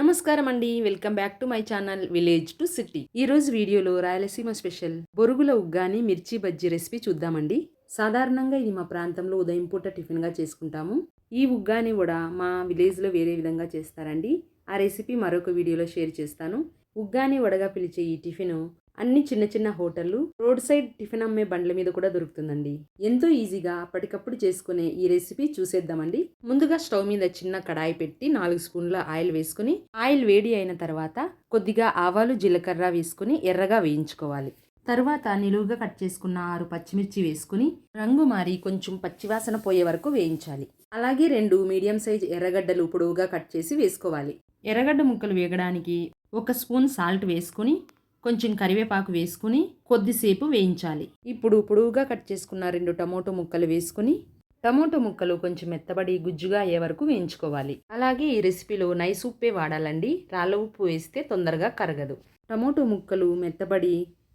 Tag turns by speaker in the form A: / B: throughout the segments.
A: నమస్కారం అండి welcome back to my channel village to city. ఈరోజు వీడియోలో రాయలసీమ స్పెషల్ బొరుగుల ఉగ్గాని మిర్చి బజ్జీ రెసిపీ చూద్దామండి. సాధారణంగా ఇది మా ప్రాంతంలో ఉదయం పూట టిఫిన్గా చేసుకుంటాము. ఈ ఉగ్గాని కూడా మా విలేజ్లో వేరే విధంగా చేస్తారండి. ఆ రెసిపీ మరొక వీడియోలో షేర్ చేస్తాను. ఉగ్గాని వడగా పిలిచే ఈ టిఫిన్ అన్ని చిన్న చిన్న హోటళ్ళు రోడ్ సైడ్ టిఫిన్ అమ్మే బండ్ల మీద కూడా దొరుకుతుందండి. ఎంతో ఈజీగా అప్పటికప్పుడు చేసుకునే ఈ రెసిపీ చూసేద్దామండి. ముందుగా స్టవ్ మీద చిన్న కడాయి పెట్టి నాలుగు స్పూన్ల ఆయిల్ వేసుకుని ఆయిల్ వేడి అయిన తర్వాత కొద్దిగా ఆవాలు జీలకర్ర వేసుకుని ఎర్రగా వేయించుకోవాలి. తర్వాత నిలువుగా కట్ చేసుకున్న ఆరు పచ్చిమిర్చి వేసుకుని రంగు మారి కొంచెం పచ్చివాసన పోయే వరకు వేయించాలి. అలాగే రెండు మీడియం సైజ్ ఎర్రగడ్డలు పొడవుగా కట్ చేసి వేసుకోవాలి. ఎర్రగడ్డ ముక్కలు వేగడానికి ఒక స్పూన్ సాల్ట్ వేసుకుని కొంచెం కరివేపాకు వేసుకుని కొద్దిసేపు వేయించాలి. ఇప్పుడు పొడవుగా కట్ చేసుకున్న రెండు టమోటో ముక్కలు వేసుకుని టమోటో ముక్కలు కొంచెం మెత్తబడి గుజ్జుగా అయ్యే వరకు వేయించుకోవాలి. అలాగే ఈ రెసిపీలో నైస్ ఉప్పే వాడాలండి. రాళ్ళ ఉప్పు వేస్తే తొందరగా కరగదు. టమోటో ముక్కలు మెత్తబడి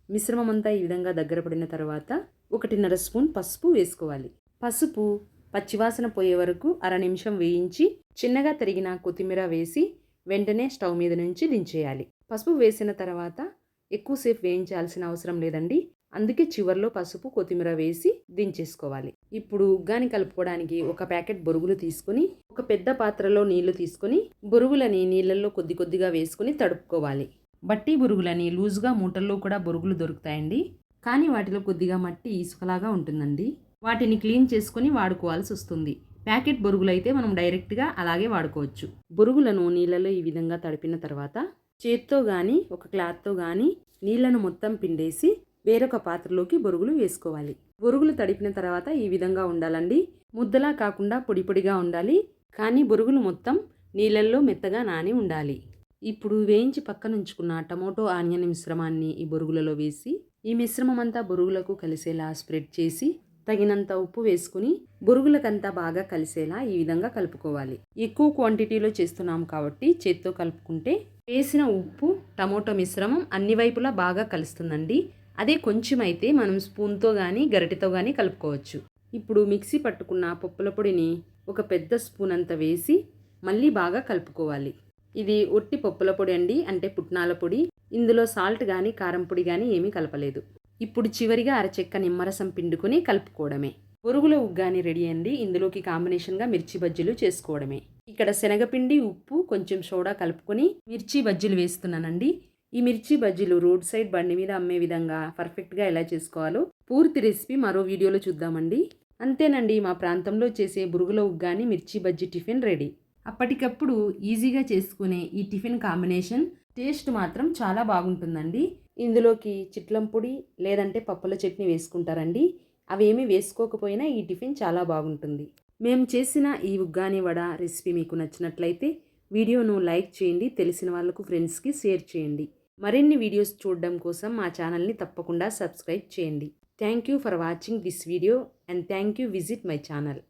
A: మిశ్రమం అంతా ఈ విధంగా దగ్గర పడిన తర్వాత ఒకటిన్నర స్పూన్ పసుపు వేసుకోవాలి. పసుపు పచ్చివాసన పోయే వరకు అర నిమిషం వేయించి చిన్నగా తరిగిన కొత్తిమీర వేసి వెంటనే స్టవ్ మీద నుంచి దించేయాలి. పసుపు వేసిన తర్వాత ఎక్కువసేపు వేయించాల్సిన అవసరం లేదండి. అందుకే చివర్లో పసుపు కొత్తిమీర వేసి దించేసుకోవాలి. ఇప్పుడు ఉగ్గాని కలుపుకోవడానికి ఒక ప్యాకెట్ బొరుగులు తీసుకుని ఒక పెద్ద పాత్రలో నీళ్ళు తీసుకుని బొరుగులని నీళ్ళల్లో కొద్ది కొద్దిగా వేసుకుని తడుపుకోవాలి. బట్టి బొరుగులని లూజుగా మూటల్లో కూడా బొరుగులు దొరుకుతాయండి. కానీ వాటిలో కొద్దిగా మట్టి ఇసుకలాగా ఉంటుందండి. వాటిని క్లీన్ చేసుకుని వాడుకోవాల్సి వస్తుంది. ప్యాకెట్ బొరుగులు అయితే మనం డైరెక్ట్గా అలాగే వాడుకోవచ్చు. బొరుగులను నీళ్ళలో ఈ విధంగా తడిపిన తర్వాత చేత్తో కానీ ఒక క్లాత్తో కానీ నీళ్ళను మొత్తం పిండేసి వేరొక పాత్రలోకి బొరుగులు వేసుకోవాలి. బొరుగులు తడిపిన తర్వాత ఈ విధంగా ఉండాలండి. ముద్దలా కాకుండా పొడి పొడిగా ఉండాలి. కానీ బొరుగులు మొత్తం నీళ్ళల్లో మెత్తగా నాని ఉండాలి. ఇప్పుడు వేయించి పక్కనుంచుకున్న టమోటో ఆనియన్ మిశ్రమాన్ని ఈ బొరుగులలో వేసి ఈ మిశ్రమం అంతా బొరుగులకు కలిసేలా స్ప్రెడ్ చేసి తగినంత ఉప్పు వేసుకుని బొరుగులకంతా బాగా కలిసేలా ఈ విధంగా కలుపుకోవాలి. ఎక్కువ క్వాంటిటీలో చేస్తున్నాం కాబట్టి చేత్తో కలుపుకుంటే వేసిన ఉప్పు టమోటో మిశ్రమం అన్ని వైపులా బాగా కలుస్తుందండి. అదే కొంచెం అయితే మనం స్పూన్తో కానీ గరిటెతో కానీ కలుపుకోవచ్చు. ఇప్పుడు మిక్సీ పట్టుకున్న పప్పుల పొడిని ఒక పెద్ద స్పూన్ అంత వేసి మళ్ళీ బాగా కలుపుకోవాలి. ఇది ఒట్టి పప్పుల పొడి అండి అంటే పుట్నాల పొడి. ఇందులో సాల్ట్ కానీ కారం పొడి కానీ ఏమీ కలపలేదు. ఇప్పుడు చివరిగా అరచెక్క నిమ్మరసం పిండుకొని కలుపుకోవడమే. బొరుగుల ఉగ్గాని రెడీ అండి. ఇందులోకి కాంబినేషన్గా మిర్చి బజ్జీలు చేసుకోవడమే. ఇక్కడ శనగపిండి ఉప్పు కొంచెం సోడా కలుపుకొని మిర్చి బజ్జీలు వేస్తున్నానండి. ఈ మిర్చి బజ్జీలు రోడ్ సైడ్ బండి మీద అమ్మే విధంగా పర్ఫెక్ట్గా ఎలా చేసుకోవాలో పూర్తి రెసిపీ మరో వీడియోలో చూద్దామండి. అంతేనండి మా ప్రాంతంలో చేసే బురుగుల ఉగ్గాని మిర్చి బజ్జీ టిఫిన్ రెడీ. అప్పటికప్పుడు ఈజీగా చేసుకునే ఈ టిఫిన్ కాంబినేషన్ టేస్ట్ మాత్రం చాలా బాగుంటుందండి. ఇందులోకి చిట్లం పొడి లేదంటే పప్పుల చట్నీ వేసుకుంటారండి. అవేమీ వేసుకోకపోయినా ఈ టిఫిన్ చాలా బాగుంటుంది. మేము చేసిన ఈ ఉగ్గాని వడ రెసిపీ మీకు నచ్చినట్లయితే వీడియోను లైక్ చేయండి తెలిసిన వాళ్ళకు ఫ్రెండ్స్కి షేర్ చేయండి. మరిన్ని వీడియోస్ చూడడం కోసం మా ఛానల్ని తప్పకుండా సబ్స్క్రైబ్ చేయండి. Thank you for watching this video and thank you visit my channel.